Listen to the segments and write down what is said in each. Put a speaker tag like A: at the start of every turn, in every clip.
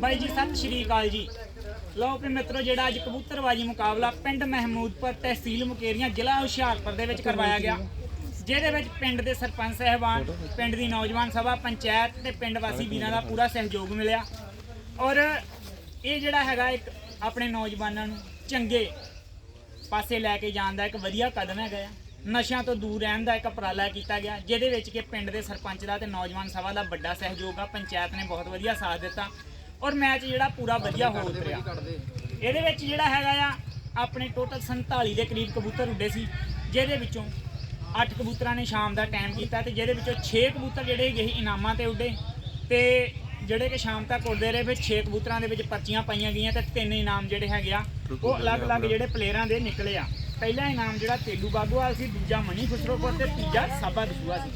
A: ਬਾਈ ਜੀ, ਸਤਿ ਸ਼੍ਰੀ ਅਕਾਲ ਜੀ। ਲਓ ਵੀ ਮਿੱਤਰੋ, ਜਿਹੜਾ ਅੱਜ ਕਬੂਤਰਬਾਜੀ ਮੁਕਾਬਲਾ ਪਿੰਡ ਮਹਿਮੂਦਪੁਰ ਤਹਿਸੀਲ ਮੁਕੇਰੀਆਂ, ਜ਼ਿਲ੍ਹਾ ਹੁਸ਼ਿਆਰਪੁਰ ਦੇ ਵਿੱਚ ਕਰਵਾਇਆ ਗਿਆ। ਜਿਹਦੇ ਵਿੱਚ ਪਿੰਡ ਦੇ ਸਰਪੰਚ ਸਹਿਬਾਨ, ਪਿੰਡ ਦੀ ਨੌਜਵਾਨ ਸਭਾ, ਪੰਚਾਇਤ ਤੇ ਪਿੰਡ ਵਾਸੀ ਵੀਰਾਂ ਦਾ ਪੂਰਾ ਸਹਿਯੋਗ ਮਿਲਿਆ। ਔਰ ਇਹ ਜਿਹੜਾ ਹੈਗਾ ਇੱਕ ਆਪਣੇ ਨੌਜਵਾਨਾਂ ਨੂੰ ਚੰਗੇ ਪਾਸੇ ਲੈ ਕੇ ਜਾਣ ਦਾ ਇੱਕ ਵਧੀਆ ਕਦਮ ਹੈਗਾ ਆ। ਨਸ਼ਿਆਂ ਤੋਂ ਦੂਰ ਰਹਿਣ ਦਾ ਇੱਕ ਉਪਰਾਲਾ ਕੀਤਾ ਗਿਆ, ਜਿਹਦੇ ਵਿੱਚ ਕਿ ਪਿੰਡ ਦੇ ਸਰਪੰਚ ਦਾ ਤੇ ਨੌਜਵਾਨ ਸਭਾ ਦਾ ਵੱਡਾ ਸਹਿਯੋਗ ਆ। ਪੰਚਾਇਤ ਨੇ ਬਹੁਤ ਵਧੀਆ ਸਾਥ ਦਿੱਤਾ। ਔਰ ਮੈਚ ਜਿਹੜਾ ਪੂਰਾ ਵਧੀਆ ਹੋ ਉਤਰਿਆ। ਇਹਦੇ ਵਿੱਚ ਜਿਹੜਾ ਹੈਗਾ ਆ, ਆਪਣੇ ਟੋਟਲ 47 ਦੇ ਕਰੀਬ ਕਬੂਤਰ ਉੱਡੇ ਸੀ, ਜਿਹਦੇ ਵਿੱਚੋਂ 8 ਕਬੂਤਰਾਂ ਨੇ ਸ਼ਾਮ ਦਾ ਟਾਈਮ ਕੀਤਾ ਤੇ ਜਿਹਦੇ ਵਿੱਚੋਂ 6 ਕਬੂਤਰ ਜਿਹੜੇ ਹੈਗੇ ਸੀ ਇਨਾਮਾਂ ਤੇ ਉੱਡੇ ਤੇ ਜਿਹੜੇ ਕਿ ਸ਼ਾਮ ਤੱਕ ਉੱਡਦੇ ਰਹੇ, ਫਿਰ 6 ਕਬੂਤਰਾਂ ਦੇ ਵਿੱਚ ਪਰਚੀਆਂ ਪਾਈਆਂ ਗਈਆਂ ਤੇ ਤਿੰਨ ਇਨਾਮ ਜਿਹੜੇ ਹੈਗੇ ਆ, ਉਹ ਅਲੱਗ-ਅਲੱਗ ਜਿਹੜੇ ਪਲੇਅਰਾਂ ਦੇ ਨਿਕਲੇ ਆ। ਪਹਿਲਾ ਇਨਾਮ ਜਿਹੜਾ ਤੇਲੂ ਬਾਗੋਵਾਲ ਸੀ, ਦੂਜਾ ਮਣੀ ਖੁਸਰੋਪੁਰ ਤੇ ਤੀਜਾ ਸਾਬਾ ਦਸੂਆ ਸੀ।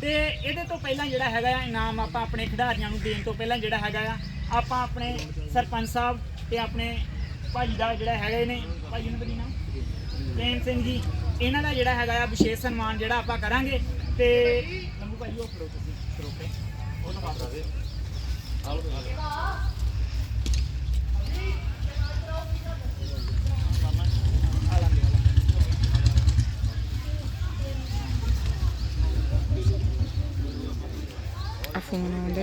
A: ਤੇ ਇਹਦੇ ਤੋਂ ਪਹਿਲਾਂ ਜਿਹੜਾ ਹੈਗਾ ਆ, ਇਨਾਮ ਆਪਾਂ ਆਪਣੇ ਖਿਡਾਰੀਆਂ ਨੂੰ ਦੇਣ ਤੋਂ ਪਹਿਲਾਂ ਜਿਹੜਾ ਹੈਗਾ ਆ ਆਪਾਂ ਆਪਣੇ ਸਰਪੰਚ ਸਾਹਿਬ ਤੇ ਆਪਣੇ ਭਾਜੀ ਦਾ ਜਿਹੜਾ ਹੈਗੇ ਨੇ, ਭਾਜੀ ਨੂੰ ਬੜੀ ਨਾਮ? ਪ੍ਰੇਮ ਸਿੰਘ ਜੀ, ਇਹਨਾਂ ਦਾ ਜਿਹੜਾ ਹੈਗਾ ਆ ਵਿਸ਼ੇਸ਼ ਸਨਮਾਨ ਜਿਹੜਾ ਆਪਾਂ ਕਰਾਂਗੇ ਤੇ ਲੰਬੂ ਭਾਜੀ ਉਹ ਫੜੋ ਤੁਸੀਂ ਸਰੋਪੇ ਉਹ ਤਾਂ ਬਾਤ ਦੇ
B: ਆ ਫੋਨ ਆਉਂਦਾ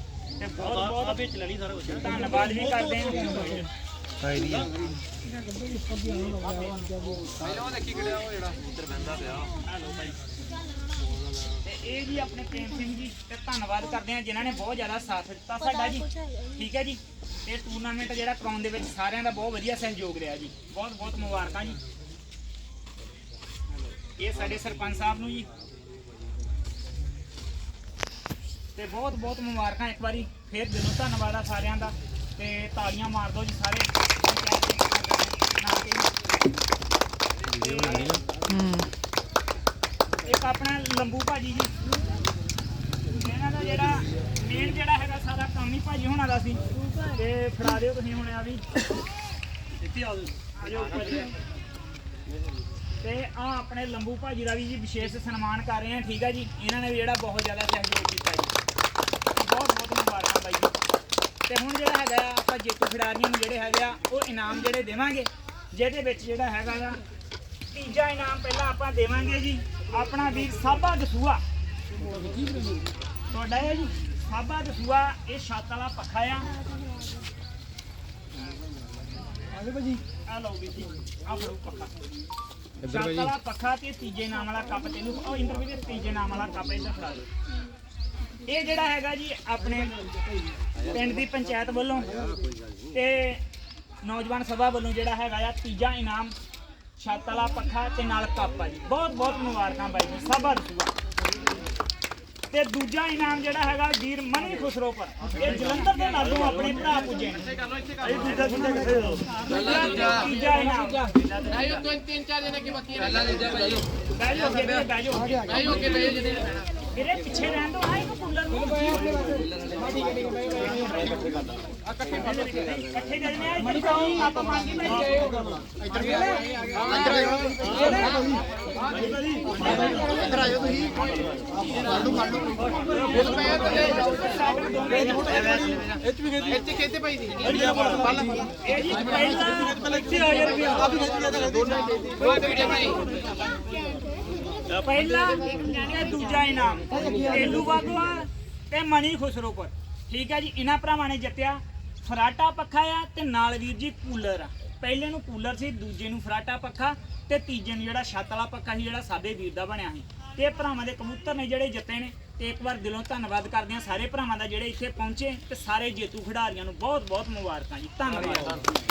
A: ਤੇ ਬਹੁਤ ਬਹੁਤ ਵਿੱਚ ਲੈਣੀ ਸਾਰਾ ਕੁਝ ਧੰਨਵਾਦ ਵੀ ਕਰਦੇ ਹਾਂ ਤੇ ਇਹ ਜੀ ਆਪਣੇ ਪ੍ਰੇਮ ਸਿੰਘ ਜੀ ਤੇ ਧੰਨਵਾਦ ਕਰਦੇ ਹਾਂ ਜਿਨ੍ਹਾਂ ਨੇ ਬਹੁਤ ਜ਼ਿਆਦਾ ਸਾਥ ਦਿੱਤਾ ਸਾਡਾ ਜੀ ਠੀਕ ਹੈ ਜੀ ਇਹ ਟੂਰਨਾਮੈਂਟ ਜਿਹੜਾ ਕਰਾਉਣ ਦੇ ਵਿੱਚ ਸਾਰਿਆਂ ਦਾ ਬਹੁਤ ਵਧੀਆ ਸਹਿਯੋਗ ਰਿਹਾ ਜੀ ਬਹੁਤ ਬਹੁਤ ਮੁਬਾਰਕਾਂ ਜੀ ਇਹ ਸਾਡੇ ਸਰਪੰਚ ਸਾਹਿਬ ਨੂੰ ਜੀ। ਤੇ ਬਹੁਤ ਬਹੁਤ ਮੁਬਾਰਕਾਂ ਇੱਕ ਵਾਰੀ ਫੇਰ ਦਿਲੋਂ ਧੰਨਵਾਦ ਆ ਸਾਰਿਆਂ ਦਾ ਤੇ ਤਾਲੀਆਂ ਮਾਰ ਦਿਓ ਜੀ ਸਾਰੇ। ਇੱਕ ਆਪਣਾ ਲੰਬੂ ਭਾਜੀ ਜੀ। ਇਹਨਾਂ ਦਾ ਜਿਹੜਾ ਮੇਨ ਜਿਹੜਾ ਹੈਗਾ ਸਾਰਾ ਕੰਮ ਹੀ ਭਾਜੀ ਹੋਣਾ ਦਾ ਸੀ। ਤੇ ਫੜਾ ਦਿਓ ਤੁਸੀਂ ਹੁਣ ਆ ਵੀ। ਇੱਥੇ ਆ ਜਾਓ। ਤੇ ਆ ਆਪਣੇ ਲੰਬੂ ਭਾਜੀ ਦਾ ਵੀ ਜੀ ਵਿਸ਼ੇਸ਼ ਸਨਮਾਨ ਕਰ ਰਹੇ ਆ ਠੀਕ ਹੈ ਜੀ। ਇਹਨਾਂ ਨੇ ਵੀ ਜਿਹੜਾ ਬਹੁਤ ਜ਼ਿਆਦਾ ਸਹਿਯੋਗ ਕੀਤਾ ਜੀ। ਬਾਈ। ਜੀ ਤੇ ਹੁਣ ਜਿਹੜਾ ਹੈਗਾ ਆ ਆਪਾਂ ਜੇਤੂ ਖਿਡਾਰੀਆਂ ਨੂੰ ਜਿਹੜੇ ਹੈਗੇ ਆ ਉਹ ਇਨਾਮ ਜਿਹੜੇ ਦੇਵਾਂਗੇ। ਜਿਹਦੇ ਵਿੱਚ ਜਿਹੜਾ ਹੈਗਾ ਆ ਤੀਜਾ ਇਨਾਮ ਪਹਿਲਾਂ ਆਪਾਂ ਦੇਵਾਂਗੇ ਜੀ ਆਪਣਾ ਵੀਰ ਸਾਬਾ ਦਸੂਆ। ਤੁਹਾਡਾ ਹੈ ਜੀ ਸਾਬਾ ਦਸੂਆ ਇਹ ਛੱਤ ਵਾਲਾ ਪੱਖਾ ਆ। ਆਲੇ ਭਾਜੀ ਆ ਲਓ ਵੀਰ ਜੀ ਆ ਫੜੋ ਪੱਖਾ। ਛੱਤ ਵਾਲਾ ਪੱਖਾ ਤੇ ਤੀਜੇ ਨਾਮ ਵਾਲਾ ਕੱਪ ਤੈਨੂੰ ਉਹ ਇੰਟਰਵਿਊ ਦੇ ਤੀਜੇ ਨਾਮ ਵਾਲਾ ਕੱਪ ਇੱਧਰ ਫੜਾ ਦਿਓ। ਇਹ ਜਿਹੜਾ ਹੈਗਾ ਜੀ ਆਪਣੇ ਪਿੰਡ ਦੀ ਪੰਚਾਇਤ ਵੱਲੋਂ ਤੇ ਨੌਜਵਾਨ ਸਭਾ ਵੱਲੋਂ ਜਿਹੜਾ ਹੈਗਾ ਆ ਤੀਜਾ ਇਨਾਮ ਛੱਤ ਵਾਲਾ ਪੱਖਾ ਤੇ ਨਾਲ ਕੱਪ ਆ ਜੀ। ਬਹੁਤ ਬਹੁਤ ਮੁਬਾਰਕਾਂ ਬਾਈ ਜੀ ਸਭਾ ਦਸੂਆ ਤੇ ਦੂਜਾ ਇਨਾਮ ਜਿਹੜਾ ਹੈਗਾ ਵੀਰ ਮਨੀ ਖੁਸਰੋਪਰ ਇਹ ਜਲੰਧਰ ਦੇ ਲਾਗੋਂ ਆਪਣੇ ਭਰਾ ਪੁੱਜੇ ਨੇ। ਇਹ ਦੂਜਾ ਦੂਜਾ ਕਿੱਥੇ ਤੀਜਾ ਇਨਾਮ।
C: ਆਇਓ ਦੋ ਤਿੰਨ ਚਾਰ ਜਣੇ ਕੀ ਬਾਕੀ ਪਹਿਲਾਂ ਲੈ ਜਾ ਭਾਈ
A: ਬਹਿ ਜਾਓ ਅੱਗੇ ਵੀਰੇ, ਬਹਿ ਜਾਓ
C: ਆਇਓ ਕੇ ਲੈ ਜਣੇ
A: ਵੀਰੇ ਪਿੱਛੇ ਰਹਿਣ ਦੋ ਆਏ ਕੋ ਕੁੱਲਰ ਨੂੰ ਇਕੱਠੇ ਦੇ ਨੇ ਆਏ ਮੜੀ ਆਪਾਂ ਮੰਗ ਕੇ ਬੈਠੇ
C: ਇੱਥੇ ਕਿਤੇ ਭਾਈ ਦੀ
A: ਇਹ ਜੀ ਪਹਿਲਾਂ ਇੱਥੇ ਆ ਯਾਰ ਵੀ
C: ਕੋਈ ਵੀਡੀਓ ਭਾਈ
A: ਪਹਿਲਾ ਤੇ ਦੂਜਾ ਇਨਾਮ। ਤੇਲੂ ਬਾਗਵਾ ਤੇ ਮਣੀ ਖੁਸਰੋਪੁਰ ਠੀਕ ਹੈ ਜੀ, ਇਹਨਾਂ ਭਰਾਵਾਂ ਨੇ ਜਿੱਤਿਆ। ਫਰਾਟਾ ਪੱਖਾ ਆ ਤੇ ਨਾਲ ਵੀਰ ਜੀ ਕੂਲਰ ਆ। ਪਹਿਲੇ ਨੂੰ ਕੂਲਰ ਸੀ, ਦੂਜੇ ਨੂੰ ਫਰਾਟਾ ਪੱਖਾ ਤੇ ਤੀਜੇ ਨੂੰ ਜਿਹੜਾ ਛੱਤ ਵਾਲਾ ਪੱਖਾ ਸੀ, ਜਿਹੜਾ ਸਾਡੇ ਵੀਰ ਦਾ ਬਣਿਆ ਸੀ। ਤੇ ਭਰਾਵਾਂ ਦੇ ਕਬੂਤਰ ਨੇ ਜਿਹੜੇ ਜਿੱਤੇ ਨੇ। ਤੇ ਇੱਕ ਵਾਰ ਦਿਲੋਂ ਧੰਨਵਾਦ ਕਰਦੇ ਹਾਂ ਸਾਰੇ ਭਰਾਵਾਂ ਦਾ ਜਿਹੜੇ ਇੱਥੇ ਪਹੁੰਚੇ ਤੇ ਸਾਰੇ ਜੇਤੂ ਖਿਡਾਰੀਆਂ ਨੂੰ ਬਹੁਤ ਬਹੁਤ ਮੁਬਾਰਕਾਂ ਜੀ। ਧੰਨਵਾਦ।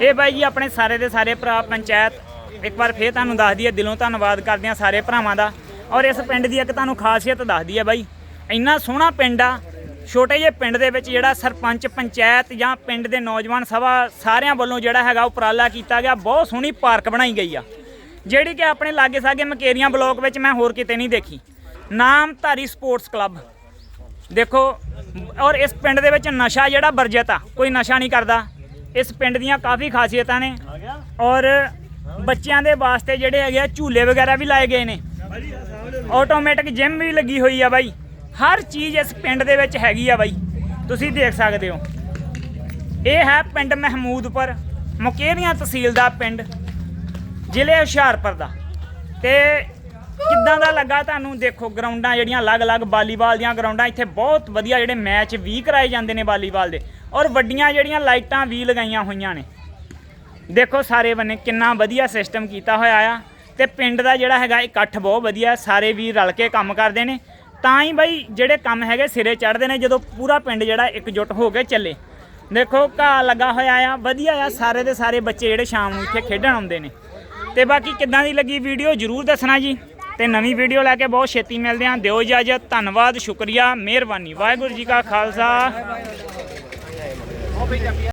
B: ਇਹ
A: ਬਾਈ ਜੀ ਆਪਣੇ ਸਾਰੇ ਦੇ ਸਾਰੇ ਭਰਾ ਪੰਚਾਇਤ, ਇੱਕ ਵਾਰ ਫੇਰ ਤੁਹਾਨੂੰ ਦੱਸਦੀ ਹੈ ਦਿਲੋਂ ਧੰਨਵਾਦ ਕਰਦੇ ਆ ਸਾਰੇ ਭਰਾਵਾਂ ਦਾ। ਔਰ ਇਸ ਪਿੰਡ ਦੀ ਇੱਕ ਤੁਹਾਨੂੰ ਖਾਸੀਅਤ ਦੱਸਦੀ ਹੈ ਬਾਈ, ਇੰਨਾ ਸੋਹਣਾ ਪਿੰਡ ਆ, ਛੋਟੇ ਜਿਹੇ ਪਿੰਡ ਦੇ ਵਿੱਚ ਜਿਹੜਾ ਸਰਪੰਚ, ਪੰਚਾਇਤ ਜਾਂ ਪਿੰਡ ਦੇ ਨੌਜਵਾਨ ਸਭਾ ਸਾਰਿਆਂ ਵੱਲੋਂ ਜਿਹੜਾ ਹੈਗਾ ਉਪਰਾਲਾ ਕੀਤਾ ਗਿਆ, ਬਹੁਤ ਸੋਹਣੀ ਪਾਰਕ ਬਣਾਈ ਗਈ ਆ। ਜਿਹੜੀ ਕਿ ਆਪਣੇ ਲਾਗੇ ਸਾਗੇ ਮਕੇਰੀਆਂ ਬਲਾਕ ਵਿੱਚ ਮੈਂ ਹੋਰ ਕਿਤੇ ਨਹੀਂ ਦੇਖੀ। Namdhari sports club. ਦੇਖੋ, ਔਰ ਇਸ ਪਿੰਡ ਦੇ ਵਿੱਚ ਨਸ਼ਾ ਜਿਹੜਾ ਵਰਜਿਤ ਆ, ਕੋਈ ਨਸ਼ਾ ਨਹੀਂ ਕਰਦਾ। ਇਸ ਪਿੰਡ ਦੀਆਂ ਕਾਫੀ ਖਾਸੀਅਤਾਂ ਨੇ। ਔਰ ਬੱਚਿਆਂ ਦੇ ਵਾਸਤੇ ਜਿਹੜੇ ਹੈਗੇ ਆ, ਝੂਲੇ ਵਗੈਰਾ ਵੀ ਲਾਏ ਗਏ ਨੇ। ਆਟੋਮੈਟਿਕ ਜਿਮ ਵੀ ਲੱਗੀ ਹੋਈ ਆ ਬਾਈ। ਹਰ ਚੀਜ਼ ਇਸ ਪਿੰਡ ਦੇ ਵਿੱਚ ਹੈਗੀ ਆ ਬਾਈ। ਤੁਸੀਂ ਦੇਖ ਸਕਦੇ ਹੋ। ਇਹ ਹੈ ਪਿੰਡ ਮਹਿਮੂਦਪੁਰ, ਮੁਕੇਰੀਆਂ ਤਹਿਸੀਲ ਦਾ ਪਿੰਡ। ਜ਼ਿਲ੍ਹੇ ਹੁਸ਼ਿਆਰਪੁਰ ਦਾ। ਤੇ ਕਿੱਦਾਂ ਦਾ ਲੱਗਾ ਤੁਹਾਨੂੰ? ਦੇਖੋ, ਗਰਾਊਂਡਾਂ ਜਿਹੜੀਆਂ ਅਲੱਗ-ਅਲੱਗ, ਵਾਲੀਬਾਲ ਦੀਆਂ ਗਰਾਊਂਡਾਂ ਇੱਥੇ ਬਹੁਤ ਵਧੀਆ ਜਿਹੜੇ ਮੈਚ ਵੀ ਕਰਾਏ ਜਾਂਦੇ ਨੇ ਵਾਲੀਬਾਲ ਦੇ। ਔਰ ਵੱਡੀਆਂ ਜਿਹੜੀਆਂ ਲਾਈਟਾਂ ਵੀ ਲਗਾਈਆਂ ਹੋਈਆਂ ਨੇ। ਦੇਖੋ, ਸਾਰੇ ਬੰਨੇ ਕਿੰਨਾ ਵਧੀਆ ਸਿਸਟਮ ਕੀਤਾ ਹੋਇਆ ਆ। ਤੇ ਪਿੰਡ ਦਾ ਜਿਹੜਾ ਹੈਗਾ, ਇਕੱਠ ਬਹੁਤ ਵਧੀਆ। ਸਾਰੇ ਵੀ ਰਲ ਕੇ ਕੰਮ ਕਰਦੇ ਨੇ। ਤਾਂ ਹੀ ਬਈ ਜਿਹੜੇ ਕੰਮ ਹੈਗੇ ਸਿਰੇ ਚੜ੍ਹਦੇ ਨੇ, ਜਦੋਂ ਪੂਰਾ ਪਿੰਡ ਜਿਹੜਾ ਇਕਜੁੱਟ ਹੋ ਕੇ ਚੱਲੇ। ਦੇਖੋ, ਘਾਹ ਲੱਗਾ ਹੋਇਆ ਆ, ਵਧੀਆ ਆ। ਸਾਰੇ ਦੇ ਸਾਰੇ ਬੱਚੇ ਜਿਹੜੇ ਸ਼ਾਮ ਨੂੰ ਇੱਥੇ ਖੇਡਣ ਆਉਂਦੇ ਨੇ। ਤੇ ਬਾਕੀ ਕਿੱਦਾਂ ਦੀ ਲੱਗੀ ਵੀਡੀਓ ਜਰੂਰ ਦੱਸਣਾ ਜੀ। ਤੇ ਨਵੀਂ ਵੀਡੀਓ ਲੈ ਕੇ ਬਹੁਤ ਛੇਤੀ ਮਿਲਦੇ ਹਾਂ। ਦਿਓ ਇਜਾਜ਼ਤ, ਧੰਨਵਾਦ, ਸ਼ੁਕਰੀਆ, ਮਿਹਰਬਾਨੀ। ਵਾਹਿਗੁਰੂ ਜੀ ਕਾ ਖਾਲਸਾ।